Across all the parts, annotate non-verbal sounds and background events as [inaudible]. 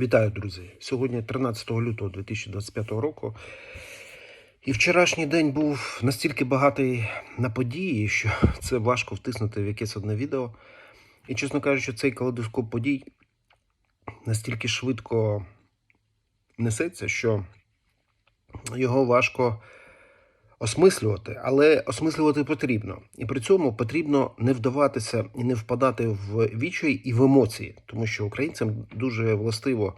Вітаю, друзі! Сьогодні 13 лютого 2025 року. І вчорашній день був настільки багатий на події, що це важко втиснути в якесь одне відео. І, чесно кажучи, цей калейдоскоп подій настільки швидко несеться, що його важко осмислювати, але осмислювати потрібно. І при цьому потрібно не вдаватися і не впадати в відчай і в емоції, тому що українцям дуже властиво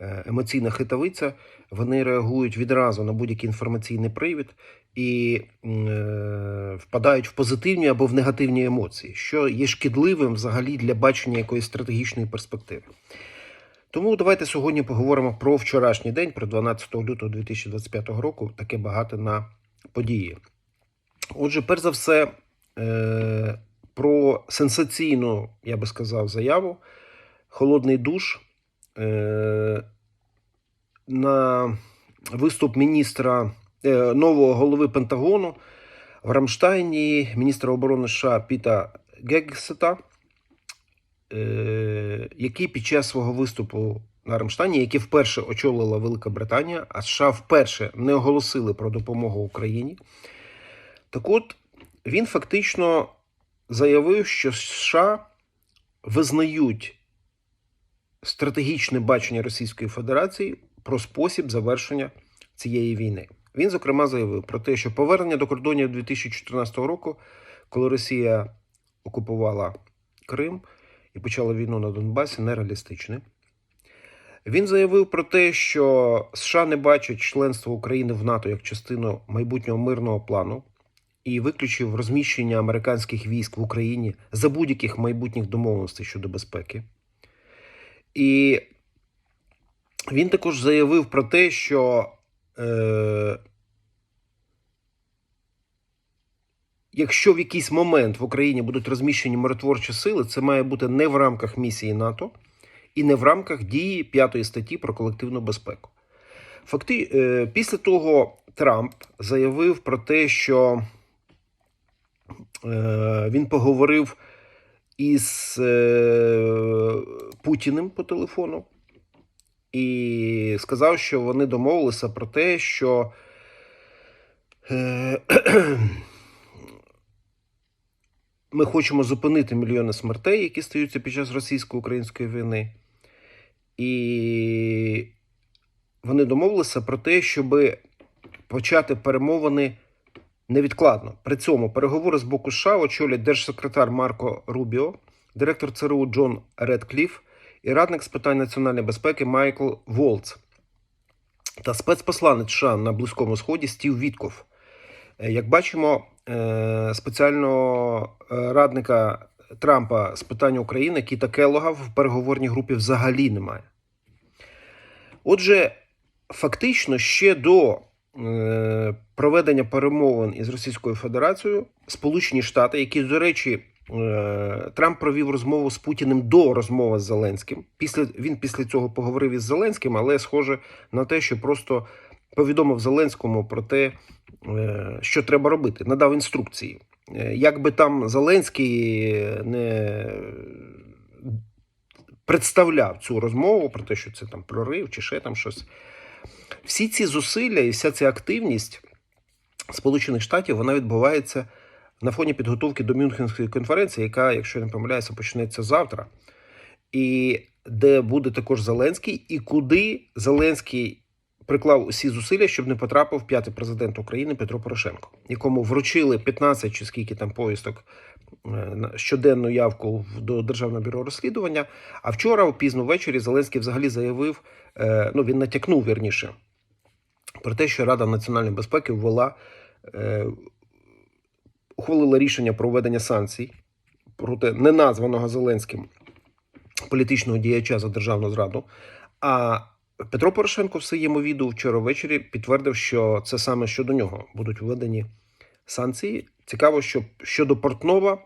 е, емоційна хитавиця. Вони реагують відразу на будь-який інформаційний привід і е, впадають в позитивні або в негативні емоції, що є шкідливим взагалі для бачення якоїсь стратегічної перспективи. Тому давайте сьогодні поговоримо про вчорашній день, про 12 лютого 2025 року, таке багато на події. Отже, перш за все, е, про сенсаційну, я би сказав, заяву. Холодний душ е, на виступ міністра е, нового голови Пентагону в Рамштайні, міністра оборони США Піта Гегсета, який під час свого виступу на Рамштайні, який вперше очолила Велика Британія, а США вперше не оголосили про допомогу Україні. Так от, він фактично заявив, що США визнають стратегічне бачення Російської Федерації про спосіб завершення цієї війни. Він, зокрема, заявив про те, що повернення до кордонів 2014 року, коли Росія окупувала Крим і почала війну на Донбасі, нереалістичне. Він заявив про те, що США не бачать членство України в НАТО як частину майбутнього мирного плану і виключив розміщення американських військ в Україні за будь-яких майбутніх домовленостей щодо безпеки. І він також заявив про те, що е, якщо в якийсь момент в Україні будуть розміщені миротворчі сили, це має бути не в рамках місії НАТО і не в рамках дії п'ятої статті про колективну безпеку. Факти, е, після того Трамп заявив про те, що е, він поговорив із е, Путіним по телефону і сказав, що вони домовилися про те, що [clears throat] ми хочемо зупинити мільйони смертей, які стаються під час російсько-української війни. І вони домовилися про те, щоб почати перемовини невідкладно. При цьому переговори з боку США очолять держсекретар Марко Рубіо, директор ЦРУ Джон Редкліф і радник з питань національної безпеки Майкл Волц та спецпосланець США на Близькому Сході Стів Вітков. Е, Як бачимо, е, спеціального е, радника Трампа з питань України Кіта Келлога в переговорній групі взагалі немає. Отже, фактично ще до е, проведення перемовин із Російською Федерацією Сполучені Штати, які, до речі, е, Трамп провів розмову з Путіним до розмови з Зеленським. Після він після цього поговорив із Зеленським, але схоже на те, що просто повідомив Зеленському про те, е, що треба робити, надав інструкції. Е, Як би там Зеленський не представляв цю розмову про те, що це там прорив чи ще там щось. Всі ці зусилля і вся ця активність Сполучених Штатів вона відбувається на фоні підготовки до Мюнхенської конференції, яка, якщо я не помиляюся, почнеться завтра. І де буде також Зеленський, і куди Зеленський приклав усі зусилля, щоб не потрапив п'ятий президент України Петро Порошенко, якому вручили 15 чи скільки там поїздок е, щоденну явку до Державного бюро розслідування. А вчора, пізно ввечері, Зеленський взагалі заявив: е, ну він натякнув вірніше про те, що Рада національної безпеки ввела е, ухвалила рішення про введення санкцій проти неназваного Зеленським політичного діяча за державну зраду. А Петро Порошенко в своєму відео вчора ввечері підтвердив, що це саме щодо нього будуть введені санкції. Цікаво, що щодо Портнова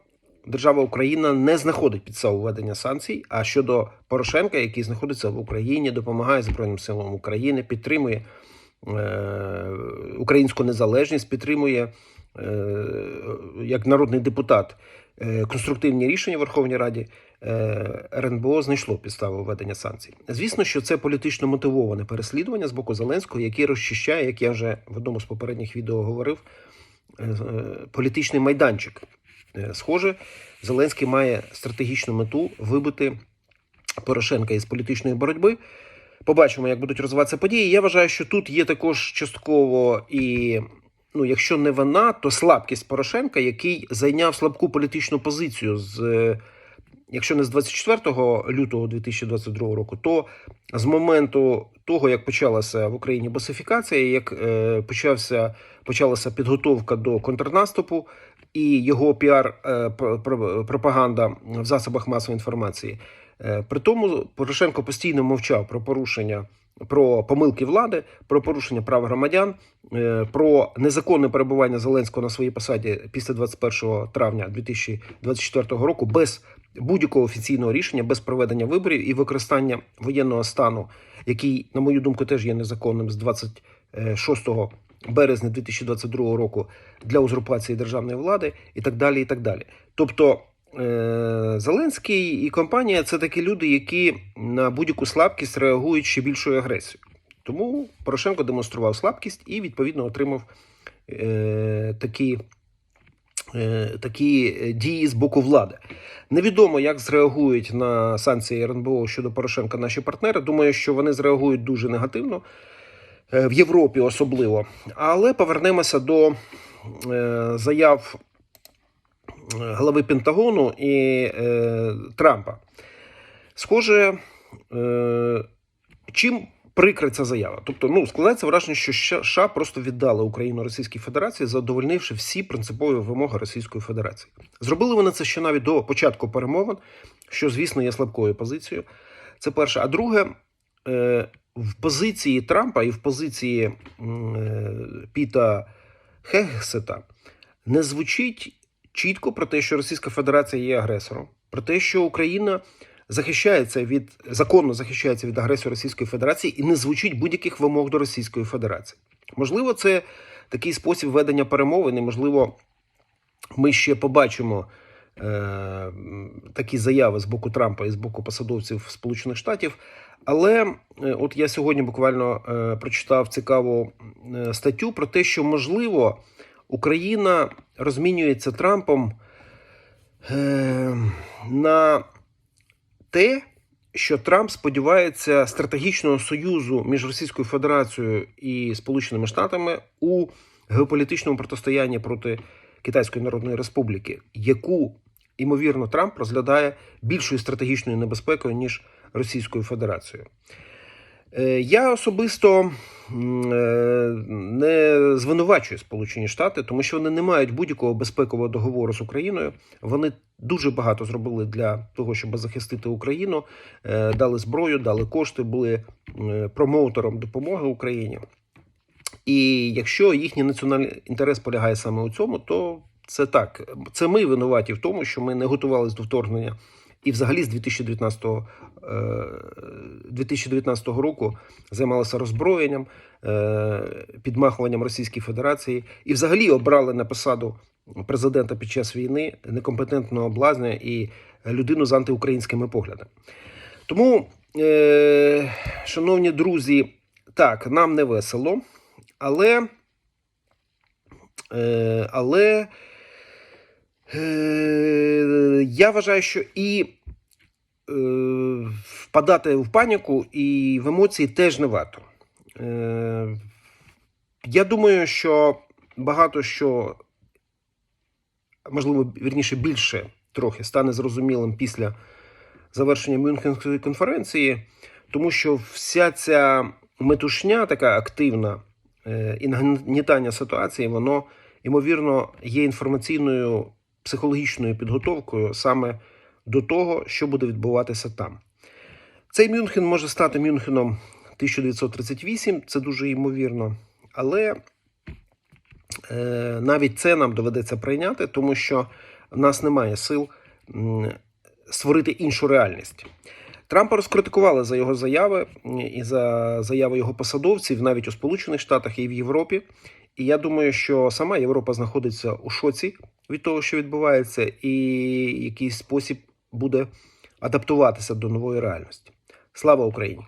держава Україна не знаходить підстав введення санкцій. А щодо Порошенка, який знаходиться в Україні, допомагає Збройним силам України, підтримує е, українську незалежність, підтримує е, як народний депутат е, конструктивні рішення в Верховній Раді. Е, РНБО знайшло підстави введення санкцій. Звісно, що це політично мотивоване переслідування з боку Зеленського, який розчищає, як я вже в одному з попередніх відео говорив, е, е, політичний майданчик. Схоже, Зеленський має стратегічну мету вибити Порошенка із політичної боротьби. Побачимо, як будуть розвиватися події. Я вважаю, що тут є також частково і, ну, якщо не вина, то слабкість Порошенка, який зайняв слабку політичну позицію з. Якщо не з 24 лютого 2022 року, то з моменту того, як почалася в Україні басифікація, як е, почався, почалася підготовка до контрнаступу і його піар е, про- про- пропаганда в засобах масової інформації, Е, При тому Порошенко постійно мовчав про порушення, про помилки влади, про порушення прав громадян, е, про незаконне перебування Зеленського на своїй посаді після 21 травня 2024 року без будь-якого офіційного рішення, без проведення виборів і використання воєнного стану, який, на мою думку, теж є незаконним з 26 березня 2022 року для узурпації державної влади, і так далі. І так далі. Тобто. Е, Зеленський і компанія це такі люди, які на будь-яку слабкість реагують ще більшою агресією. Тому Порошенко демонстрував слабкість і відповідно отримав е, такі, е, такі дії з боку влади. Невідомо, як зреагують на санкції РНБО щодо Порошенка наші партнери. Думаю, що вони зреагують дуже негативно в Європі, особливо. Але повернемося до заяв глави Пентагону і е, Трампа. Схоже, е, чим прикра ця заява? Тобто, ну, складається враження, що США просто віддали Україну Російській Федерації, задовольнивши всі принципові вимоги Російської Федерації. Зробили вони це ще навіть до початку перемовин, що, звісно, є слабкою позицією. Це перше. А друге, е, в позиції Трампа і в позиції е, Піта Хегсета не звучить чітко про те, що Російська Федерація є агресором, про те, що Україна захищається від законно захищається від агресії Російської Федерації і не звучить будь-яких вимог до Російської Федерації. Можливо, це такий спосіб ведення перемовин, і можливо, ми ще побачимо е, такі заяви з боку Трампа і з боку посадовців Сполучених Штатів. Але е, от я сьогодні буквально е, прочитав цікаву статтю про те, що можливо Україна розмінюється Трампом е, на те, що Трамп сподівається стратегічного союзу між Російською Федерацією і Сполученими Штатами у геополітичному протистоянні проти Китайської Народної Республіки, яку ймовірно Трамп розглядає більшою стратегічною небезпекою ніж Російською Федерацією. Е, Я особисто е, не звинувачую Сполучені Штати, тому що вони не мають будь-якого безпекового договору з Україною. Вони дуже багато зробили для того, щоб захистити Україну, Е, дали зброю, дали кошти, були промоутером допомоги Україні. І якщо їхній національний інтерес полягає саме у цьому, то це так. Це ми винуваті в тому, що ми не готувалися до вторгнення. І взагалі з 2019, е, 2019 року займалися роззброєнням, е, підмахуванням Російської Федерації і взагалі обрали на посаду президента під час війни некомпетентного блазня і людину з антиукраїнськими поглядами. Тому, е, шановні друзі, так, нам не весело, але, е, але е, я вважаю, що і е, впадати в паніку і в емоції теж не варто. Е, я думаю, що багато що, можливо, вірніше більше трохи стане зрозумілим після завершення Мюнхенської конференції, тому що вся ця метушня, така активна е, і нагнітання ситуації, воно ймовірно є інформаційною психологічною підготовкою саме до того, що буде відбуватися там. Цей Мюнхен може стати Мюнхеном 1938, це дуже ймовірно, але е, навіть це нам доведеться прийняти, тому що в нас немає сил створити іншу реальність. Трампа розкритикували за його заяви і за заяви його посадовців навіть у Сполучених Штатах і в Європі. І я думаю, що сама Європа знаходиться у шоці від того, що відбувається, і якийсь спосіб буде адаптуватися до нової реальності. Слава Україні!